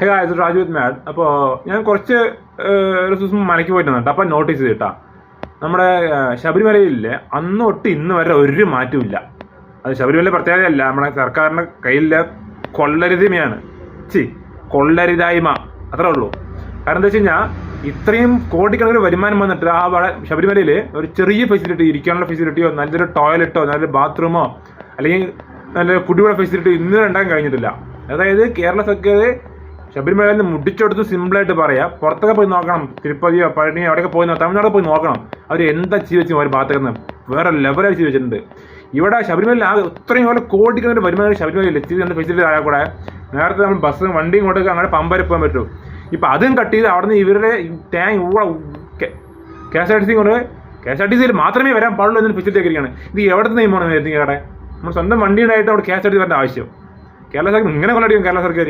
ഹേ ഇത് രാജു വിത്ത് മാഡ് അപ്പോൾ ഞാൻ കുറച്ച് ഒരു ദിവസം മലയ്ക്ക് പോയിട്ടുണ്ട് കേട്ടോ അപ്പം നോട്ടീസ് ചെയ്തിട്ടാ നമ്മുടെ ശബരിമലയിലെ അന്ന് തൊട്ട് ഇന്ന് വരെ ഒരു മാറ്റവും ഇല്ല. അത് ശബരിമല പ്രത്യേകതയല്ല. നമ്മുടെ സർക്കാരിന്റെ കയ്യിലെ കൊള്ളരുതിമയാണ്. ചി കൊള്ളരുതായ്മ. അത്രേ ഉള്ളൂ. കാരണം എന്താ വെച്ച് കഴിഞ്ഞാൽ ഇത്രയും കോടിക്കണക്കിന് വരുമാനം വന്നിട്ട് ആ വള ശബരിമലയിൽ ഒരു ചെറിയ ഫെസിലിറ്റി ഇരിക്കാനുള്ള ഫെസിലിറ്റിയോ നല്ലൊരു ടോയ്ലറ്റോ നല്ലൊരു ബാത്റൂമോ അല്ലെങ്കിൽ നല്ലൊരു കുടിവെള്ള ഫെസിലിറ്റി ഇന്നലെ ഉണ്ടാകാൻ കഴിഞ്ഞിട്ടില്ല. അതായത് കേരള സർക്കാർ ശബരിമലയിൽ നിന്ന് മുടിച്ചെടുത്ത് സിമ്പിളായിട്ട് പറയാം. പുറത്തൊക്കെ പോയി നോക്കണം. തിരുപ്പതിയോ പഴനിയോ അവിടെയൊക്കെ പോയി നോക്കാം തമിഴ്നാട് പോയി നോക്കണം. അവർ എന്താ ജീവിച്ചു അവർ ഭാഗത്തേക്ക് വേറെ ലെവലായി ജീവിച്ചിട്ടുണ്ട് വെച്ചിട്ടുണ്ട്. ഇവിടെ ശബരിമലയിൽ ആകെ ഇത്രയും പോലെ കോടിക്കുന്ന വരുമാനം ശബരിമലയിൽ എത്തി രണ്ട് ഫെസിലിറ്റി ആയാൽ കൂടെ. നേരത്തെ നമ്മൾ ബസ്സും വണ്ടിയും കൊണ്ടൊക്കെ അങ്ങനെ പമ്പരെ പോകാൻ പറ്റും. ഇപ്പൊ അതും കട്ട് ചെയ്ത് അവിടെ നിന്ന് ഇവരുടെ tank ഊള K S R T C കൊണ്ട് കെ എസ് ആർ ടി സിയിൽ മാത്രമേ വരാൻ പാടുള്ളൂ എന്നൊരു ഫെസിലിറ്റി ആക്കിയിരിക്കുകയാണ് ഇത് എവിടെ നിന്ന് നിയമമാണ് എത്തിക്കാടെ നമ്മൾ സ്വന്തം വണ്ടി ഉണ്ടായിട്ട് അവിടെ K S R T C വരേണ്ട ആവശ്യം. കേരള സർക്കാർ ഇങ്ങനെ കൊണ്ടടിക്കും കേരള സർക്കാർ